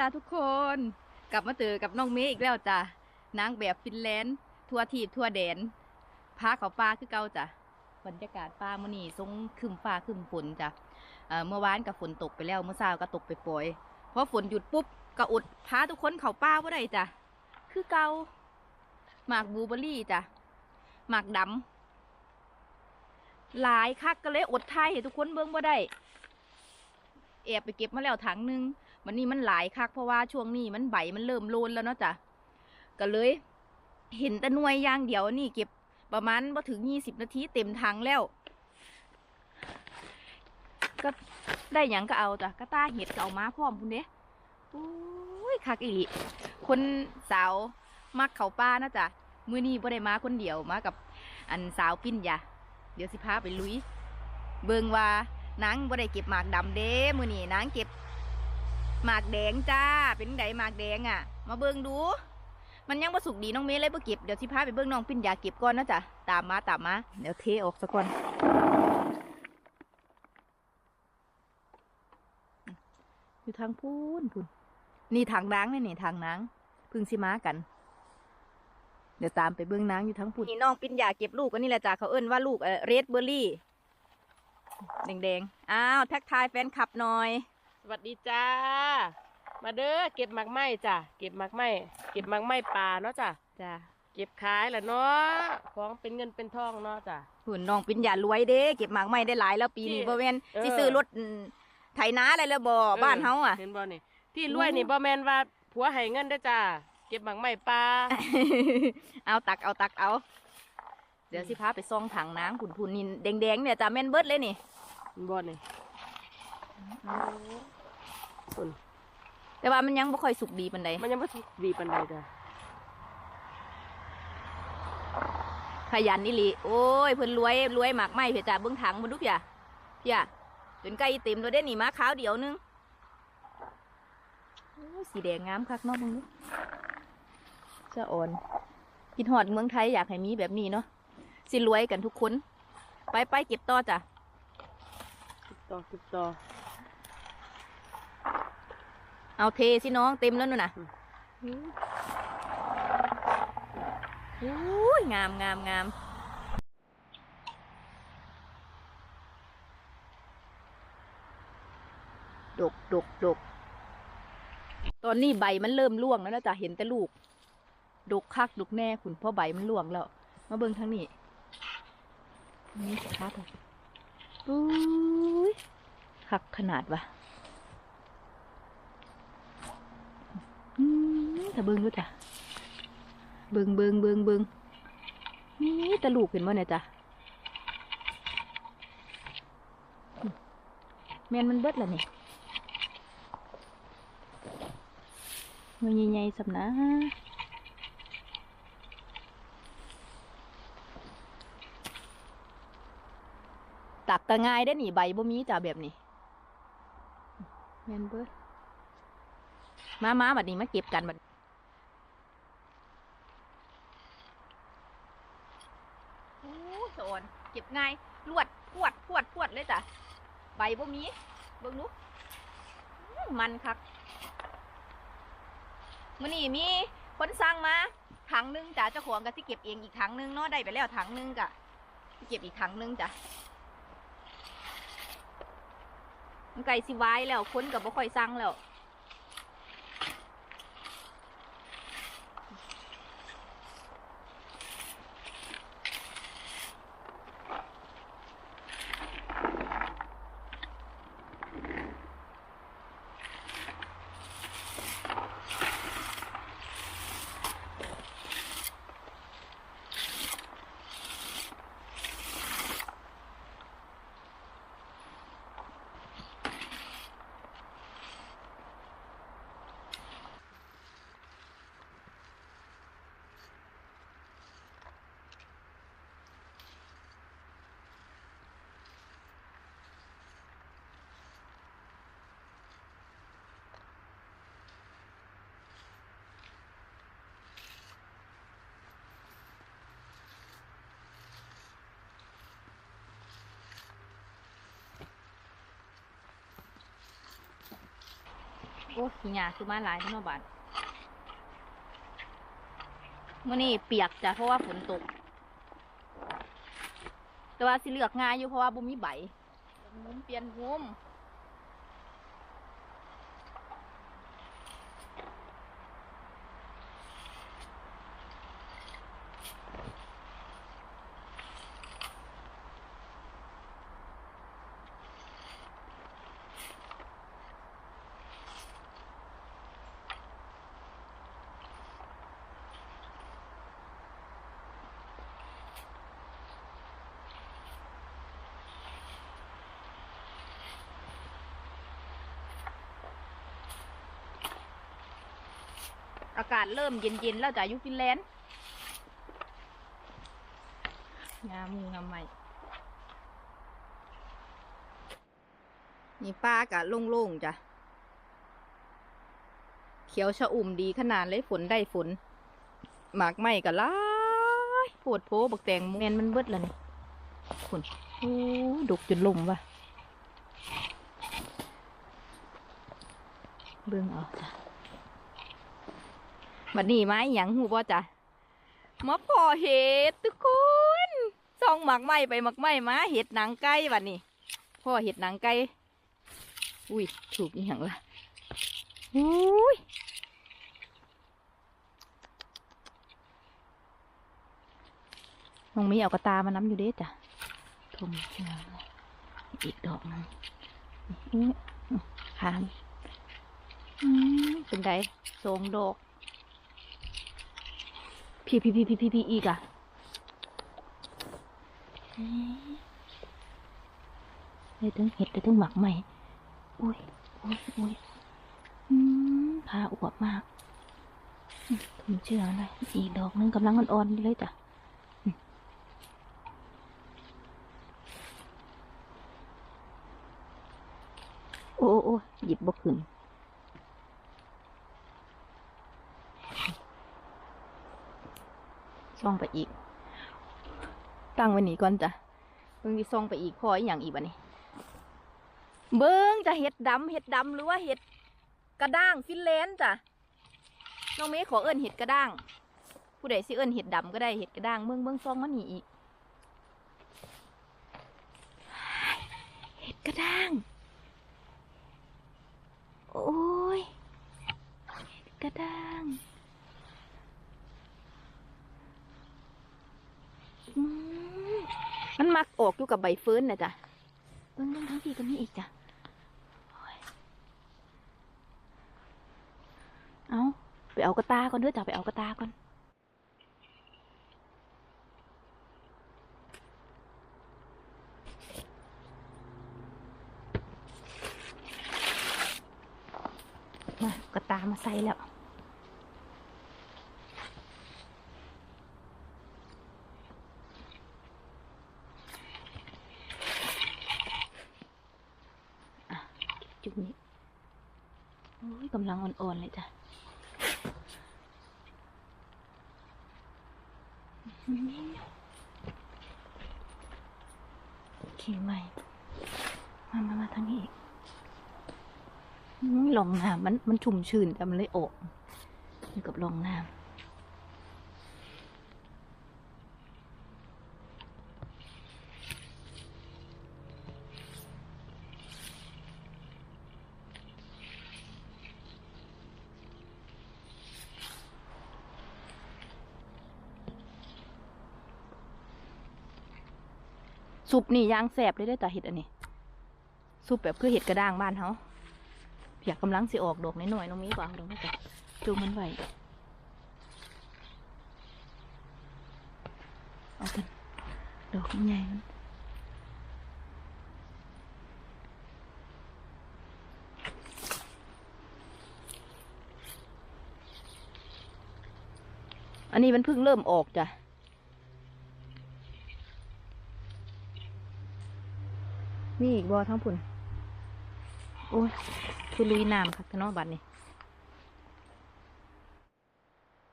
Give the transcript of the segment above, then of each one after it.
จ้าทุกคน กลับมาเจอกับน้องเมย์อีกแล้วจ้ะนางแบบฟินแลนด์ ทัวทีบทัวแดนพาเขาป่าคือเก่าจ้ะบรรยากาศป่ามื่อนี้ทรงคึมฟ้าคึมฝนจ้ะเมื่อวานกับฝนตกไปแล้วเมื่อเช้าก็ตกไปปล่อยพอฝนหยุดปุ๊บก็อดพาทุกคนเขาป่าว่าได้จ้ะคือเก่าหมากบลูเบอร์รี่จ้ะหมากดำหลายคักก็เลยอดทายให้ทุกคนเบิ่งบ่าได้แอบไปเก็บมาแล้วถังนึง วันนี้มันหลายคักเพราะว่าช่วงนี้มันใบมันเริ่มโลนแล้วเนาะจ้ะก็เลย เห็นแต่หน่วยย่างเดียวนี่เก็บประมาณบ่ถึงยี่สิบนาทีเต็มถังแล้ว ก็ได้หยังก็เอาจ้ะก็ตาเห็ดก็เอามาพร้อมพุ่นเด้โอ้ยคักอีหลีคนสาวมักเขาป้านะจ้ะมื้อนี้บ่ได้มาคนเดียวมากับ อันสาวปิ้นยาเดี๋ยวสิพาไปลุย เบิงว่านางบ่ได้เก็บหมากดำเด้มื้อนี้นางเก็บ หมากแดงจ้า เป็นไดหมากแดงอะ มาเบิ่งดู มันยังบ่สุกดีน้องเมย์เลยบ่เก็บ เดี๋ยวสิพาไปเบิ่งน้องปิ่นยาเก็บก่อนนะจ๊ะ ตามมาตามมา เดี๋ยวเทออกซะก่อน อยู่ทางพูนพูนนี่ทางนางนี่นี่ทางนางพึ่งสิมากัน เดี๋ยวตามไปเบิ่งนางอยู่ทางพูนนี่น้องปิ่นยาเก็บลูกอันนี้แหละจ้ะเขาเอิ้นว่าลูกเออเรดเบอร์รี่แดงๆ อ้าว ทักทายแฟนคลับหน่อย สวัสดีจ้า มาเด้อเก็บหมากไม้จ้ะเก็บหมากไม้เก็บหมากไม้ป่าเนาะจ้ะจ้าเก็บขายแหละเนาะของเป็นเงินเป็นทองเนาะจ้ะหุ่นน้องปิญญารวยเด้เก็บหมากไม้ได้หลายแล้วปีนี้ที่บ่แม่นเออสิซื้อรถอืมไถนาอะไรแล้วบ่บ้านเฮาอะเห็นบ่นี่ที่รวยนี่บ่แม่นว่าผัวให้เงินได้อจ้าเก็บหมากไม้ป่าเอาตักเอาตักเอา เดี๋ยวสิพาไปซ่องถังน้ำผุนผุนนี่แดงๆเนี่ยจ้าแม่นเบิดเลยนี่เห็ นบ่นี่คุณแต่ว่ามันยังบ่ค่อยสุกดีปานใดมันยังบ่สุกดีปานใดจ้ะขยันนี่ลิโอ้ยเพิ่นรวยรวยหมากไม้เพี่จ้าเบิ่งถังมาดูพี่อะพี่อะจนใกล้เต็มแล้วเด้นี่มาขาวเดียวนึงโอ้ยสีแดงงามคักเนาะมึงดูสะอ่อนคิดฮอดเมืองไทยอยากให้มีแบบนี้เนาะสิรวยกันทุกคน ไปไปเก็บต่อจ้ะ ติดต่อติดต่อ เอาเทสิน้องเต็มแล้วนู่นน่ะอืมโอ้ยงามงามงามดกดกดกตอนนี้ใบมันเริ่มร่วงแล้วนะจ๊ะเห็นแต่ลูก ดกคักดกแน่คุณเพราะใบมันร่วงแล้ว มาเบิ่งทางนี้นี่สภาพอะอุ้ยคักขนาดวะอื มถ้าเบิงดูจ้ะเบิงเบิงเบิงเบิงนี่ตะลูกเห็นบ่เนี่ยจ้ะแมนมันเบิดแล้วนี่มันใหญ่ๆสับนะตักกะง่ายได้อนี่ใบบ่มีจ้ะแบบนี้แมนเบิดมามาบัดนี้มาเก็บกันบัดโอ้สะออน เก็บง่ายลวดพวดพวดพวดเลยจ้ะใบบ่มีเบิ่งดูมันคักมื้อนี้มีคนสั่งมาถังนึงจ้ะเจ้าของก็สิเก็บเองอีกถังนึงเนาะได้ไปแล้วถังนึงกะสิเก็บอีกถังนึงจ้ะมันไก่สิไวายแล้วคนก็บ่ค่อยสั่งแล้ว อ้ขี้หยาคือมาหลายเท่านั้นบาดมื่อนี้เปียกจ้ะเพราะว่าฝนตก แต่ว่าสิเลือกง่ายอยู่เพราะว่าบุมีใบมุมเปลี่ยนหุ้ม อากาศเริ่มเย็นๆแล้วจ้ะอยุฟินแลนด์งามมูงามใหม่นี่ป้ากะโล่งๆจ้ะ เขียวชะอุ่มดีขนาดเลยฝนได้ฝน หมากไหม้กะล้ายปวดโพบักแตงโมแมนมันเบิดแล้วนี่ฝนโอ้ดกจนลมว่ะ เบิ่งเอาจ้ะ บัดนี้ไม้หยังหูบ่จ้ะมาพอเห็ดทุกคนส่องหมักไม้ไปหมักไม้มาเห็ดหนังไก่บัดนี้พ่อเห็ดหนังไก่อุ้ยถูกอีหยังละอุ้ยน้องมีเอากระตามาน้ำอยู่เด้จ้ะทมเชือกเลยอีกดอกหนึงอื้อหามอืมเป็นไดสองดอก ชีพีพีพีพีพีอีกอะเอ๊ะได้ถึงเห็ดได้ถึงหมักใหม่ อุ้ยอุ้ยอุ้ยอืมพาอวบมากอืมผมเชื่อเลยอีกดอกนึงกำลังอ่อนๆเลยจ้ะโอ้โอ้หยิบบ่ขึ้น ซ่องไปอีก ตั้งไว้นี่ก่อนจ้ะเบิ่งที่ซ่องไปอีกพออีกอย่างอีกบันนี้เบิ่งจะเห็ดดำเห็ดดำหรือว่าเห็ดกระด้างฟินแลนด์จ้ะน้องเมย์ขอเอิ้นเห็ดกระด้าง ผู้ใดสิเอิ้นเห็ดดำก็ได้เห็ดกระด้างเบิ่งเบิ่งซ่องมันนี่อีกเห็ดกระด้าง โอ้ย เห็ดกระด้าง อืม มันมักออกอยู่กับใบเฟิร์นนะจ๊ะเบิ้งเบิ้งทั้งทีก็มีอีกจ้ะโอ้ยเอาไปเอากระตาก่อนเด้อจ้ะไปเอากระตาก่อนมากระตามาใส่แล้ว จุดนี้โอ้ย กำลังอ่อนๆเลยจ้ะขี่ใหม่ มามามาทางนี้อีกลองน้ำมันมันชุ่มชื้นแต่มันเลยออกอยู่กับลองน้ำ ซุปนี่ย่างแสบเลยได้อจ้ะเห็ดอันนี้ซุปแบบคือเห็ดกระด้างบ้านเขาเพียกกำลังสิออกดอกน้อยๆน้องมีกว่าดอกนี้จ้ะจูงมันไหวเอากันดอกใหญ่อันนี้มันเพิ่งเริ่มออกจ้ะีอีกบ่อทั้งผุนโอ้ยคือลุยน้ำค่ะกะเนอบัดนี่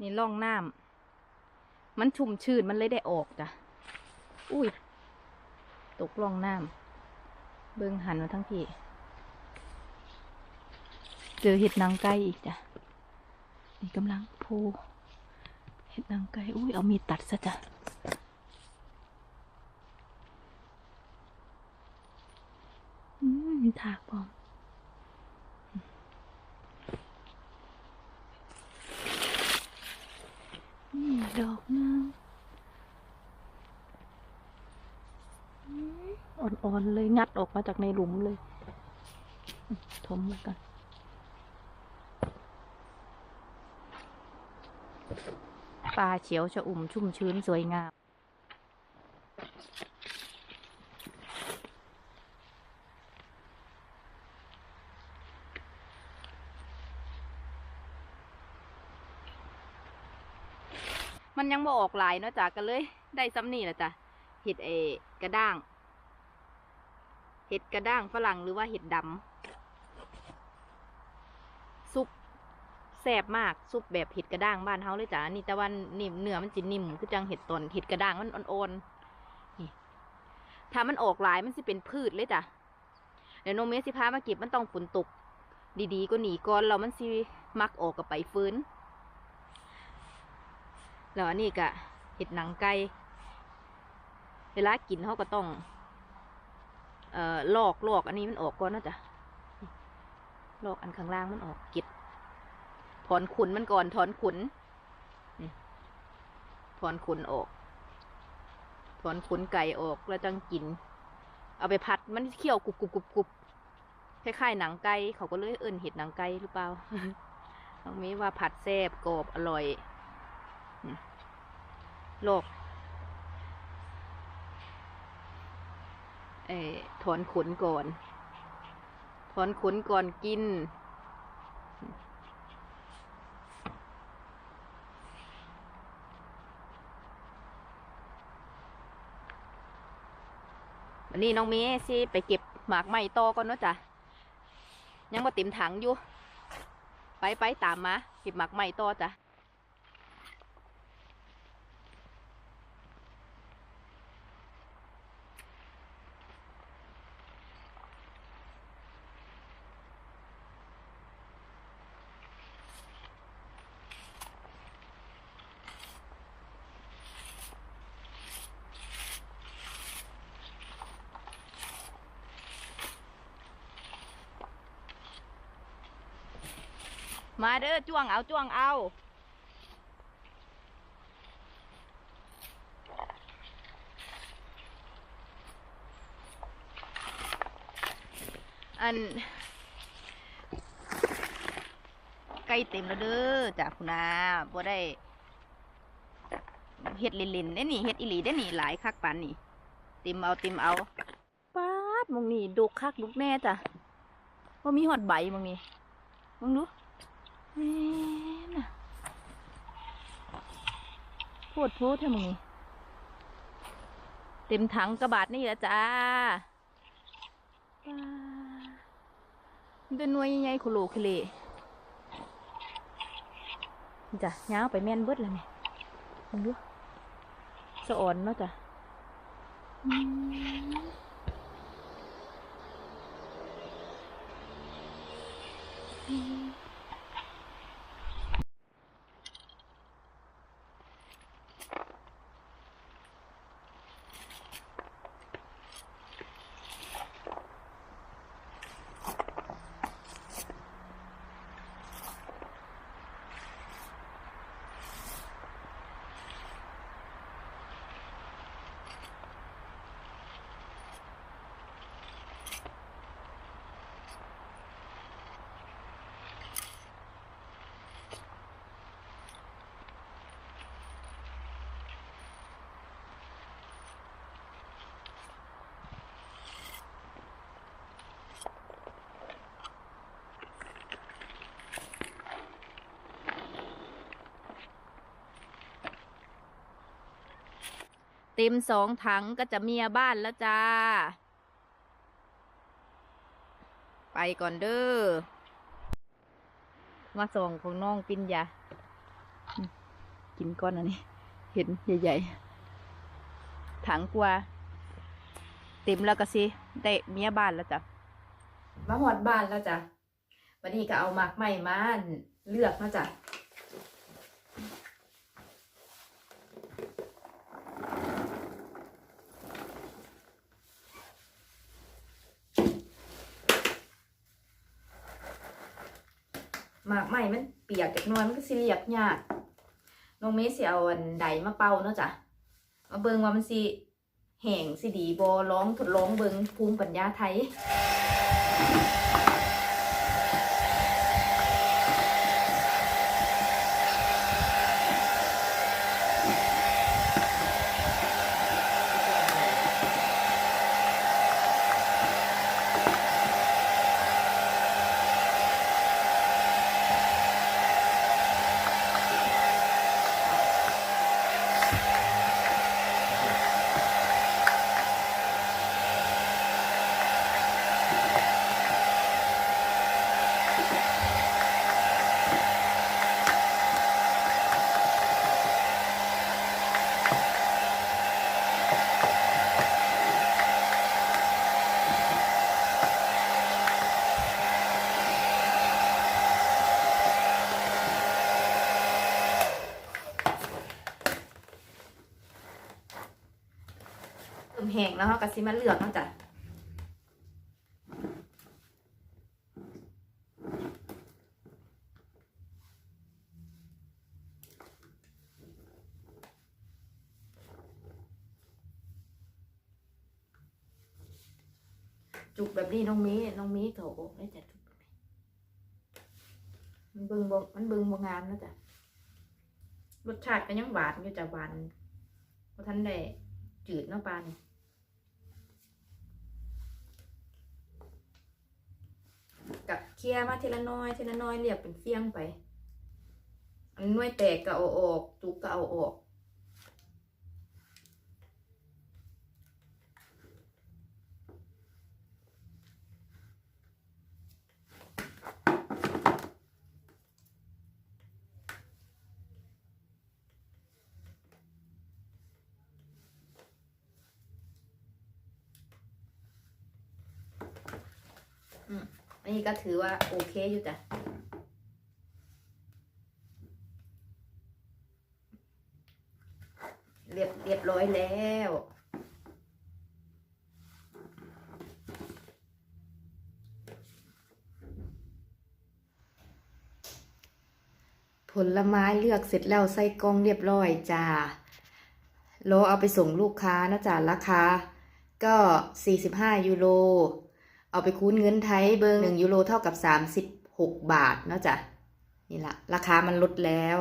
นี่ล่องน้ำมันชุ่มชื้นมันเลยได้ออกจ้ะอุ้ย ตกล่องน้ำเบิ่งหันมาทั้งพี่เจอเห็ดนางไก่อีกจ้ะนี่กำลังโพเห็ดนางไก่อุ้ยเอามีดตัดซะจ้ะ อืมมี ถากพร้อมนี่ดอกนึงอืมอ่อนๆเลยงัดออกมาจากในหลุมเลยอืมมไว้ก่อนป่าเขียวชะอุ่มชุ่มชื้นสวยงาม มันยังบ่ออกหลายเนาะจ้ะก็เลย ได้ซ้ำนี่แหละจ้ะเห็ดเอกระด้าง เห็ดกระด้างฝรั่งหรือว่าเห็ดดำซุปแซ่บมากซุปแบบเห็ดกระด้างบ้านเฮาเลยจ้ะนี่แต่ว่านิ่มเนื้อมันจินิ่มคือจังเห็ดตนเห็ดกระด้างมันอ่อนๆนี่ถ้ามันออกหลายมันสิเป็นพืชเลยจ้ะเดี๋ยวโนเมสิพามาเก็บมันต้องฝนตก ดีๆก็หนีก่อนเรามันสิมักออกกับไปฟื้น แล้วอันนี้ก็เห็ดหนังไก่เวลากินเขาก็ต้อง เอ่อลอกลอกอันนี้มันออกก่อนนะจ๊ะลอกอันข้างล่างมันออกก็ดถอนขุนมันก่อนถอนขุนถอนขุนออกถอนขุนไก่ออกแล้วจังกิน เอาไปผัดมันเคี่ยวกรุบกรุบกรุบกรุบคล้ายๆหนังไก่เขาก็เลยเอิ้นเห็ดหนังไก่หรือเปล่าตรงนี้ว่าผัดแซ่บกรอบอร่อย โลกเอถอนขนก่อน ถอนขนก่อนกิน วันนี้น้องเมย์สิไปเก็บหมากไม้ต่อก่อนเนาะจ้ะ ยังมาเต็มถังอยู่ ไปไปตามมา เก็บหมากไม้ต่อจ้ะ มาเด้อจ้วงเอาจ้วงเอาอันไก่เต็มแล้วเด้อจ้ะคุณอาบ่ได้เฮ็ดล่นๆได้นี่เฮ็ดอีหลีได้นี่หลายคักปานนี่เต็มเอาเต็มเอาป๊าดมองนี่ดกคักลุกแน่จ้ะว่ามีหอดใบมองนี่มองดู น่ะโพดโพดเท่ามึงนี่เต็มถังกระบาดนี่แหละจ้าป้ามันเป็นหน่วยใหญ่ๆคุโลคุเลนี่จ้ะย้าวไปแม่นเบิดแล้วเนี่ยมึงดูสะอ่อนเนาะจ้ะอืม ต็มสองถังก็จะเมียบ้านแล้วจ้า ไปก่อนเด้อ มาส่งของน้องปินยา กินก้อนอันนี้ เห็นใหญ่ๆ ถังกว่า เต็มแล้วก็สิ ได้เมียบ้านแล้วจ้ะ มาหอดบ้านแล้วจ้ะ วันนี้ก็เอาหมากใหม่มาเลือกเนาจ้ะ หมากใหม่มันเปียกจากหนอยมันก็สิเรียกยากน้องเมย์สิเอาอันใดมาเป่าเนาะจ้ะมาเบิงว่ามันสิแห่งสิดีบอร้องทดลองเบิงภูมิปัญญาไทย ห้งแล้วเราก็สิมาเลือกเนาจ้ะจุกแบบนี้น้องมีน้องมีเขาบอกได้จ้ะจุกแบบนี้มันเบิ่งบมันเบิ่งบ่งามนะจ้ะรสชาติก็ยังหวานอยู่จ้ะหวานเพราะท่านได้จืดเนาะปลานี่กับ เคลียร์มาทีละน้อยทีละน้อยเรียบเป็นเฟี้ยงไป อันหน่วยแตกก็เอาออกจุกก็เอาออก อันนี้ ก็ถือว่าโอเคอยู่จ้ะเรียบเรียบร้อยแล้วผลไม้เลือกเสร็จแล้วใส่กล่องเรียบร้อยจ้าโลเอาไปส่งลูกค้านะจ๊ะราคาก็ 45 ยูโร เอาไปคูณเงินไทยเบิง1ยูโรเท่ากับ 36 บาทเนาะจ้ะนี่ละราคามันลดแล้ว